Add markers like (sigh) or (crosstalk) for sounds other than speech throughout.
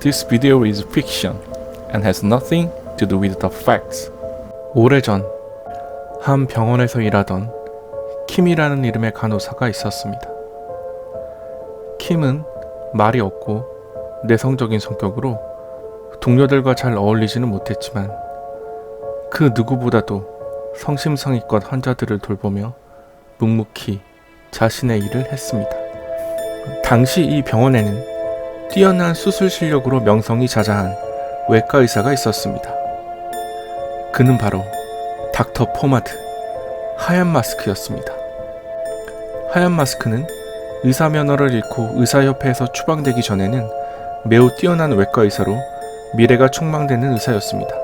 This video is fiction and has nothing to do with the facts. 오래전 한 병원에서 일하던 킴이라는 이름의 간호사가 있었습니다. 킴은 말이 없고 내성적인 성격으로 동료들과 잘 어울리지는 못했지만 그 누구보다도 성심성의껏 환자들을 돌보며 묵묵히 자신의 일을 했습니다. 당시 이 병원에는 뛰어난 수술 실력으로 명성이 자자한 외과 의사가 있었습니다. 그는 바로 닥터 포마드, 하얀 마스크였습니다. 하얀 마스크는 의사 면허를 잃고 의사협회에서 추방되기 전에는 매우 뛰어난 외과 의사로 미래가 촉망되는 의사였습니다.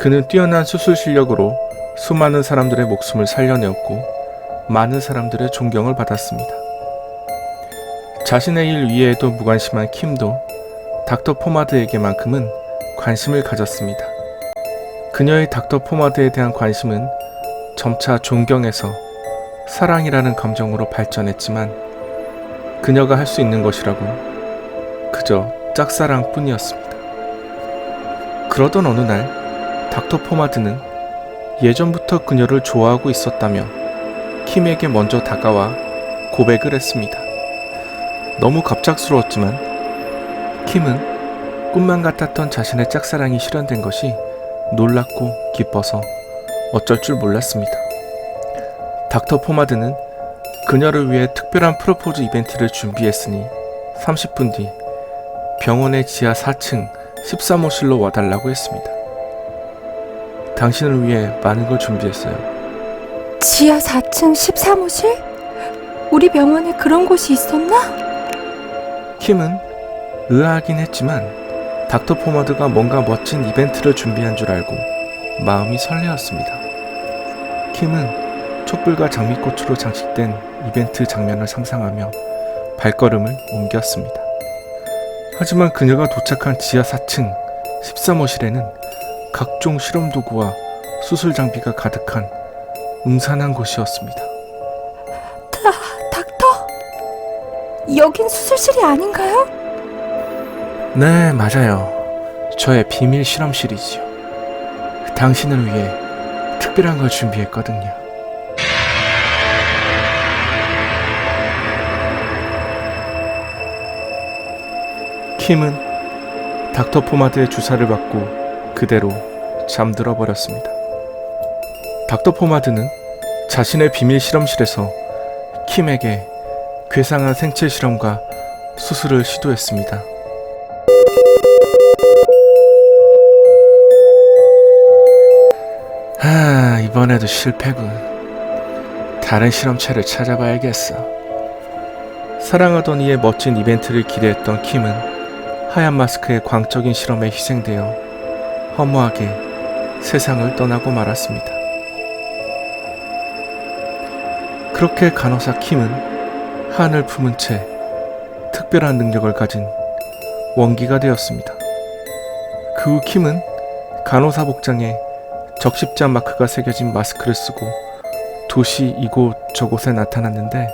그는 뛰어난 수술 실력으로 수많은 사람들의 목숨을 살려내었고 많은 사람들의 존경을 받았습니다. 자신의 일 위에도 무관심한 킴도 닥터 포마드에게만큼은 관심을 가졌습니다. 그녀의 닥터 포마드에 대한 관심은 점차 존경에서 사랑이라는 감정으로 발전했지만 그녀가 할 수 있는 것이라고 그저 짝사랑 뿐이었습니다. 그러던 어느 날 닥터 포마드는 예전부터 그녀를 좋아하고 있었다며 킴에게 먼저 다가와 고백을 했습니다. 너무 갑작스러웠지만 킴은 꿈만 같았던 자신의 짝사랑이 실현된 것이 놀랍고 기뻐서 어쩔 줄 몰랐습니다. 닥터 포마드는 그녀를 위해 특별한 프로포즈 이벤트를 준비했으니 30분 뒤 병원의 지하 4층 13호실로 와달라고 했습니다. 당신을 위해 많은 걸 준비했어요. 지하 4층 13호실? 우리 병원에 그런 곳이 있었나? 킴은 의아하긴 했지만 닥터 포마드가 뭔가 멋진 이벤트를 준비한 줄 알고 마음이 설레었습니다. 킴은 촛불과 장미꽃으로 장식된 이벤트 장면을 상상하며 발걸음을 옮겼습니다. 하지만 그녀가 도착한 지하 4층 13호실에는 각종 실험 도구와 수술 장비가 가득한 음산한 곳이었습니다. 다? 여긴 수술실이 아닌가요? 네, 맞아요. 저의 비밀 실험실이지요. 당신을 위해 특별한 걸 준비했거든요. 킴은 닥터 포마드의 주사를 받고 그대로 잠들어 버렸습니다. 닥터 포마드는 자신의 비밀 실험실에서 킴에게 괴상한 생체 실험과 수술을 시도했습니다. 하, 이번에도 실패군. 다른 실험체를 찾아봐야겠어. 사랑하던 이의 멋진 이벤트를 기대했던 킴은 하얀 마스크의 광적인 실험에 희생되어 허무하게 세상을 떠나고 말았습니다. 그렇게 간호사 킴은 한을 품은 채 특별한 능력을 가진 원기가 되었습니다. 그 후 킴은 간호사 복장에 적십자 마크가 새겨진 마스크를 쓰고 도시 이곳 저곳에 나타났는데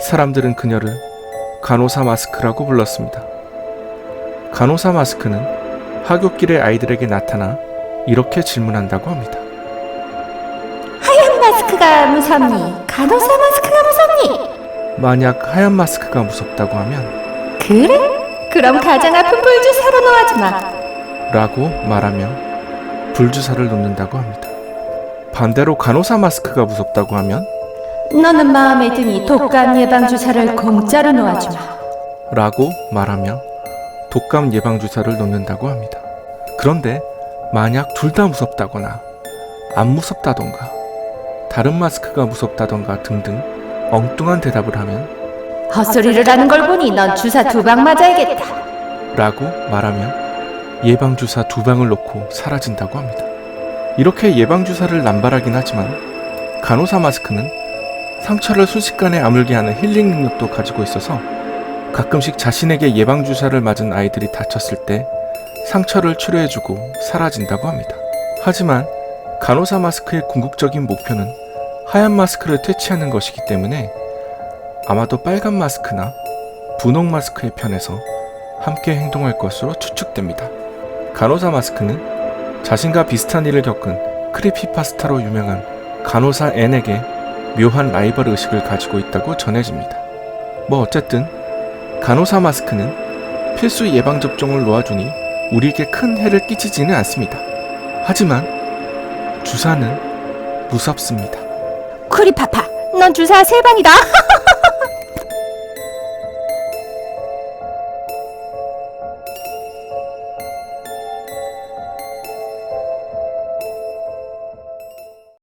사람들은 그녀를 간호사 마스크라고 불렀습니다. 간호사 마스크는 하굣길의 아이들에게 나타나 이렇게 질문한다고 합니다. 하얀 마스크가 무섭니? 간호사 마스크가 무섭니? 만약 하얀 마스크가 무섭다고 하면 그래? 그럼 가장 아픈 불주사로 놓아주 마. 라고 말하며 불주사를 놓는다고 합니다. 반대로 간호사 마스크가 무섭다고 하면 너는 마음에 드니 독감 예방 주사를 공짜로 놓아주 마. 라고 말하며 독감 예방 주사를 놓는다고 합니다. 그런데 만약 둘 다 무섭다거나 안 무섭다던가 다른 마스크가 무섭다던가 등등 엉뚱한 대답을 하면 헛소리를 하는 걸 보니 넌 주사 두 방 맞아야겠다. 라고 말하며 예방 주사 두 방을 놓고 사라진다고 합니다. 이렇게 예방 주사를 남발하긴 하지만 간호사 마스크는 상처를 순식간에 아물게 하는 힐링 능력도 가지고 있어서 가끔씩 자신에게 예방 주사를 맞은 아이들이 다쳤을 때 상처를 치료해주고 사라진다고 합니다. 하지만 간호사 마스크의 궁극적인 목표는 하얀 마스크를 퇴치하는 것이기 때문에 아마도 빨간 마스크나 분홍 마스크의 편에서 함께 행동할 것으로 추측됩니다. 간호사 마스크는 자신과 비슷한 일을 겪은 크리피파스타로 유명한 간호사 앤에게 묘한 라이벌 의식을 가지고 있다고 전해집니다. 뭐 어쨌든 간호사 마스크는 필수 예방 접종을 놓아주니 우리에게 큰 해를 끼치지는 않습니다. 하지만 주사는 무섭습니다. 크리파파, 넌 주사 세 방이다. (laughs)